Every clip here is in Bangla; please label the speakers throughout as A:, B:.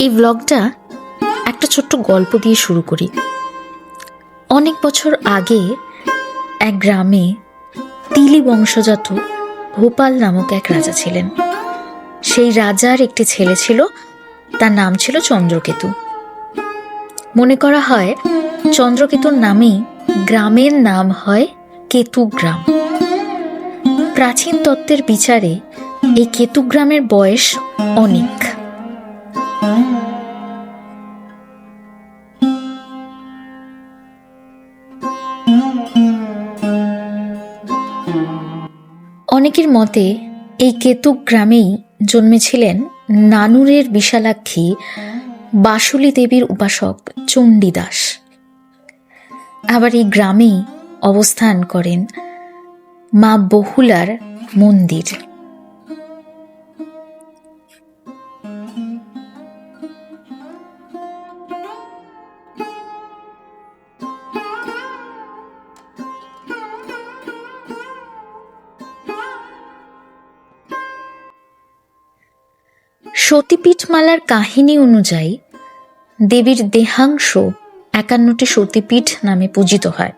A: এই ব্লগটা একটা ছোট্ট গল্প দিয়ে শুরু করি। অনেক বছর আগে এক গ্রামে তিলি বংশজাত ভোপাল নামক এক রাজা ছিলেন। সেই রাজার একটি ছেলে ছিল, তার নাম ছিল চন্দ্রকেতু। মনে করা হয় চন্দ্রকেতুর নামেই গ্রামের নাম হয় কেতু গ্রাম প্রাচীন তত্ত্বের বিচারে এই কেতু গ্রামের বয়স অনেক। অনেকের মতে, এই কেতুক গ্রামেই জন্মেছিলেন নানুরের বিশালাক্ষী বাসুলি দেবীর উপাসক চণ্ডীদাস। আবার এই গ্রামেই অবস্থান করেন মা বহুলার মন্দির। সতীপীঠমালার কাহিনী অনুযায়ী, দেবীর দেহাংশ একান্নটি সতীপীঠ নামে পূজিত হয়।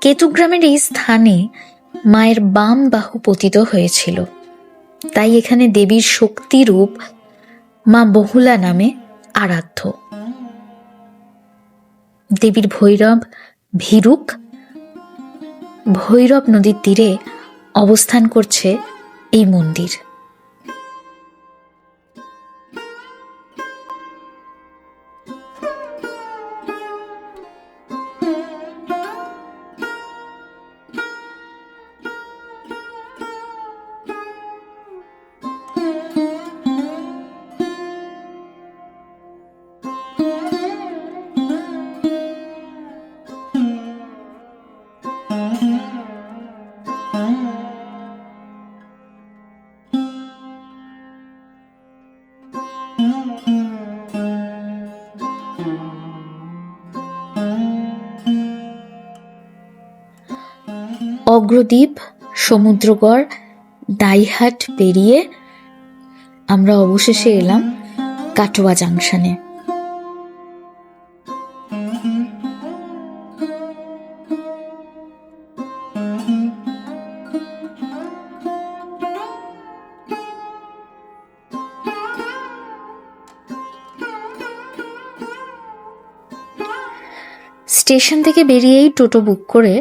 A: কেতুগ্রামের এই স্থানে মায়ের বাম বাহু পতিত হয়েছিল। তাই এখানে দেবীর শক্তিরূপ মা বহুলা নামে আরাধ্য। দেবীর ভৈরব, ভীরুক, ভৈরব নদীর তীরে অবস্থান করছে এই মন্দির। অগ্রদ্বীপ, সমুদ্রগড়, দাইহাট পেরিয়ে আমরা অবশেষে এলাম কাটোয়া জাংশনে। স্টেশন থেকে বেরিয়েই টোটো বুক করে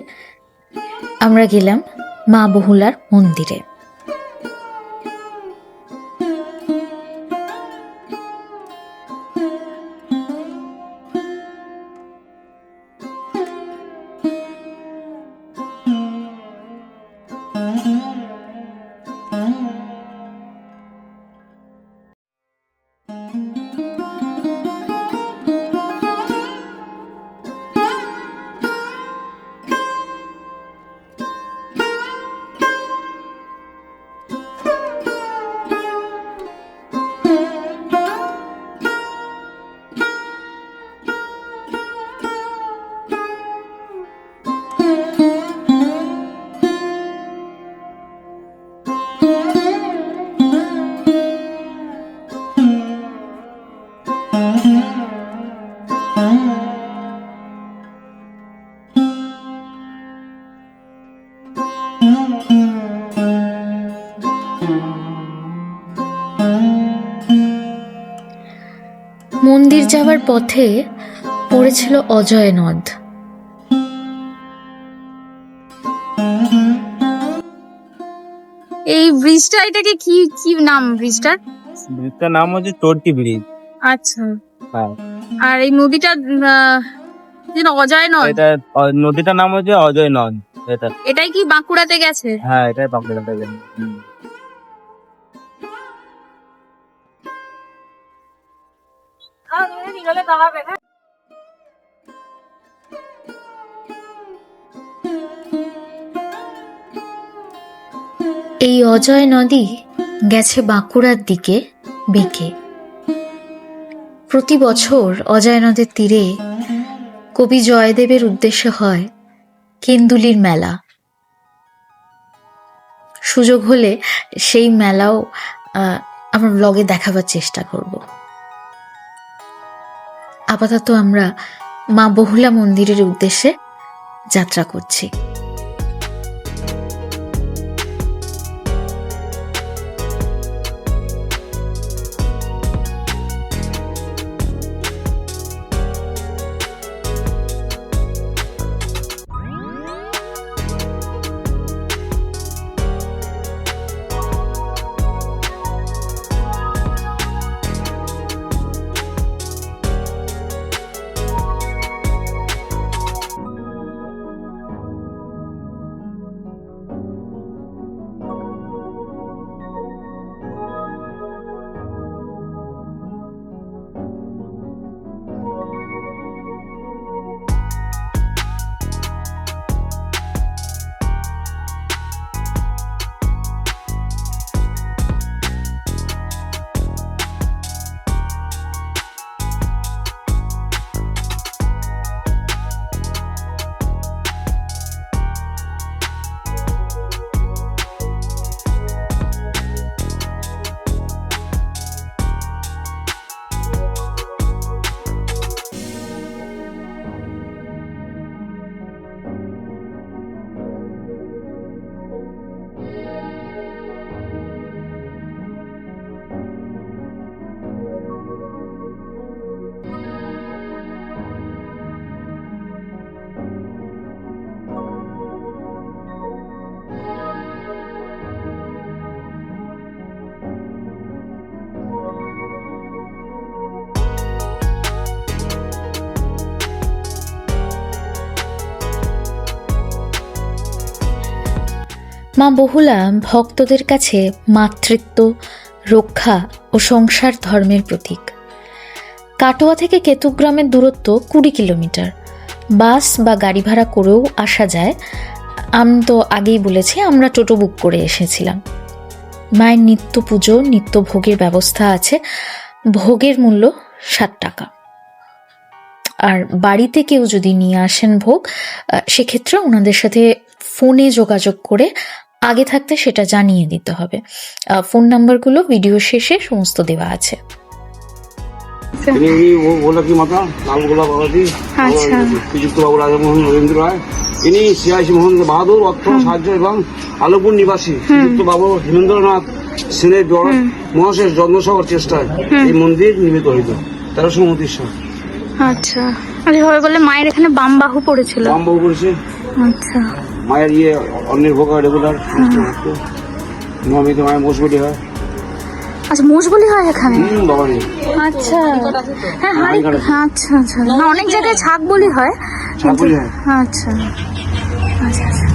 A: আমরা গেলাম মা বহুলার মন্দিরে। পথে পড়েছিল অজয় নদ।
B: এই ব্রিজটা এটাকে কি কি নাম ব্রিজটার?
C: ব্রিজটার নাম হচ্ছে চরটি ব্রিজ।
B: আচ্ছা।
C: হ্যাঁ।
B: আর এই নদীটা আহ, যেন অজয় নদ।
C: এটা নদীটার নাম হচ্ছে অজয় নদ। এটা।
B: এটাই কি বাঁকুড়াতে গেছে?
C: হ্যাঁ এটাই বাঁকুড়া থেকে হুম।
A: এই অজয় নদী গেছে বাঁকুড়ার দিকে বেঁকে। প্রতি বছর অজয় নদের তীরে কবি জয়দেবের উদ্দেশ্যে হয় কেন্দুলির মেলা। সুযোগ হলে সেই মেলাও আমার ব্লগে দেখাবার চেষ্টা করব। আপাতত আমরা মা বহুলা মন্দিরের উদ্দেশ্যে যাত্রা করছি। মা বহুলা ভক্তদের কাছে মাতৃত্ব, রক্ষা ও সংসার ধর্মের প্রতীক। কাটোয়া থেকে কেতুগ্রামের দূরত্ব কুড়ি কিলোমিটার। বাস বা গাড়ি ভাড়া করেও আসা যায়। আমি তো আগেই বলেছি, আমরা টোটো বুক করে এসেছিলাম। মায়ের নিত্য পুজো, নিত্য ভোগের ব্যবস্থা আছে। ভোগের মূল্য ষাট টাকা। আর বাড়িতে কেউ যদি নিয়ে আসেন ভোগ সেক্ষেত্রে ওনাদের সাথে ফোনে যোগাযোগ করে আগে থাকতে সেটা জানিয়ে দিতে হবে। ফোন নাম্বারগুলো ভিডিও শেষে সমস্ত দেওয়া আছে।
D: বলে বাবাজি
E: আচ্ছা।
D: ইনি সিআইসি মোহন বাহাদুর অর্থ সাহায্য এবং আলোপুর নিবাসী। শ্রীযুক্ত বাবু হেমেন্দ্রনাথ সেনের মহাশেষ জন্মসভার চেষ্টায় এই মন্দির নির্মিত হইত তেরোশো উনত্রিশ সাল।
E: আচ্ছা। আর বললে মায়ের এখানে বাম বাহু পড়েছিল।
D: রাম বাবু করেছে
E: আচ্ছা।
D: মায়ের ইয়ে অন্যের ভোগ হয় রেগুলার নিয়মিত মায়ের মোষবেটি হয়।
E: আচ্ছা হয় এখানে? আচ্ছা। হ্যাঁ হাড়ি আচ্ছা আচ্ছা। না অনেক জায়গায় ছাগ বলি হয়। আচ্ছা। আচ্ছা আচ্ছা।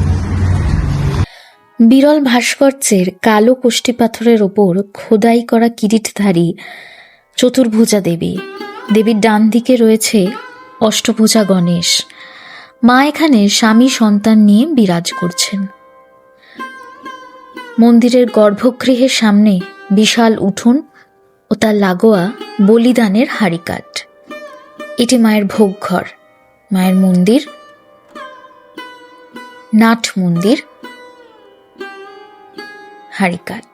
A: বিরল ভাস্কর্যের কালো কোষ্ঠী পাথরের ওপর খোদাই করা কিরিটধারী চতুর্ভুজা দেবী। দেবীর ডান দিকে রয়েছে অষ্টভুজা গণেশ। মা এখানে স্বামী সন্তান নিয়ে বিরাজ করছেন। মন্দিরের গর্ভগৃহের সামনে বিশাল উঠোন ও তার লাগোয়া বলিদানের হাড়িকাঠ। এটি মায়ের ভোগঘর, মায়ের মন্দির, নাট মন্দির, হাড়িকাঠ।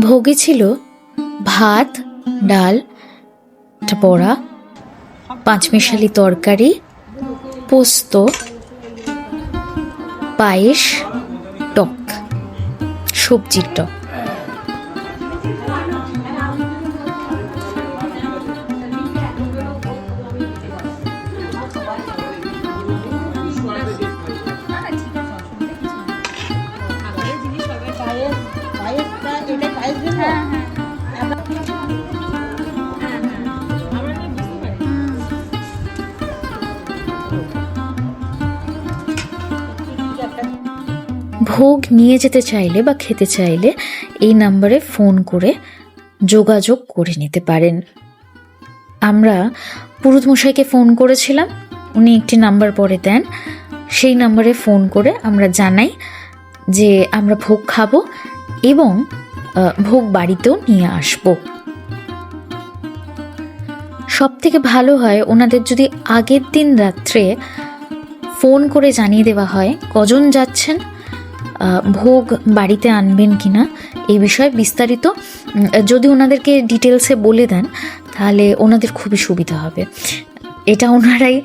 A: ভোগে ছিল ভাত ডাল বড়া পাঁচমিশালি তরকারি পোস্ত পায়েস টক সবজির টক। ভোগ নিয়ে যেতে চাইলে বা খেতে চাইলে এই নাম্বারে ফোন করে যোগাযোগ করে নিতে পারেন। আমরা পুরুত মশাইকে ফোন করেছিলাম, উনি একটি নাম্বার পরে দেন। সেই নাম্বারে ফোন করে আমরা জানাই যে আমরা ভোগ খাব এবং ভোগ বাড়িতেও নিয়ে আসব। সব থেকে ভালো হয় ওনাদের যদি আগের দিন রাত্রে ফোন করে জানিয়ে দেওয়া হয়, কজন যাচ্ছেন? ভোগ বাড়িতে আনবেন কিনা এই বিষয়ে বিস্তারিত। যদি ওনাদেরকে ডিটেলসে বলে দেন, তাহলে ওনাদের খুবই সুবিধা হবে। এটা ওনারাই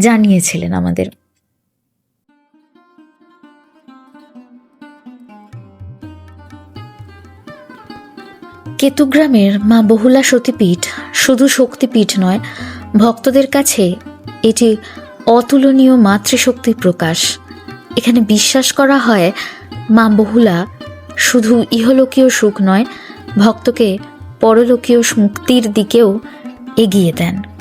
A: জানিয়েছিলেন আমাদের। কেতুগ্রামের মা বহুলা সতীপীঠ শুধু শক্তিপীঠ নয়, ভক্তদের কাছে এটি অতুলনীয় মাতৃশক্তির প্রকাশ। এখানে বিশ্বাস করা হয় মা বহুলা শুধু ইহলোকীয় সুখ নয়, ভক্তকে পরলোকীয় মুক্তির দিকেও এগিয়ে দেন।